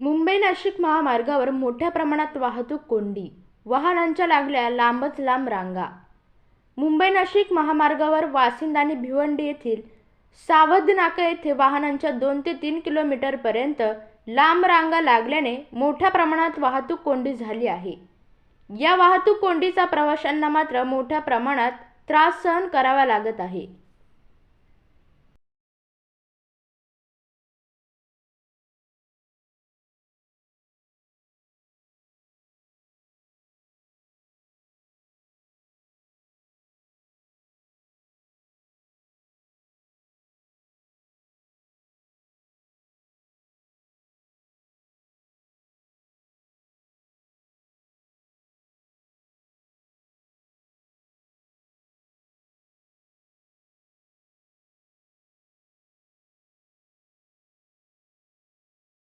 मुंबई नाशिक महामार्गावर मोठ्या प्रमाणात वाहतूक कोंडी. वाहनांच्या लागल्या लांबच लांब रांगा. मुंबई नाशिक महामार्गावर वासिंद आणि भिवंडी येथील सावध नाका येथे वाहनांच्या दोन ते तीन किलोमीटरपर्यंत लांब रांगा लागल्याने मोठ्या प्रमाणात वाहतूक कोंडी झाली आहे. या वाहतूक कोंडीचा प्रवाशांना मात्र मोठ्या प्रमाणात त्रास सहन करावा लागत आहे.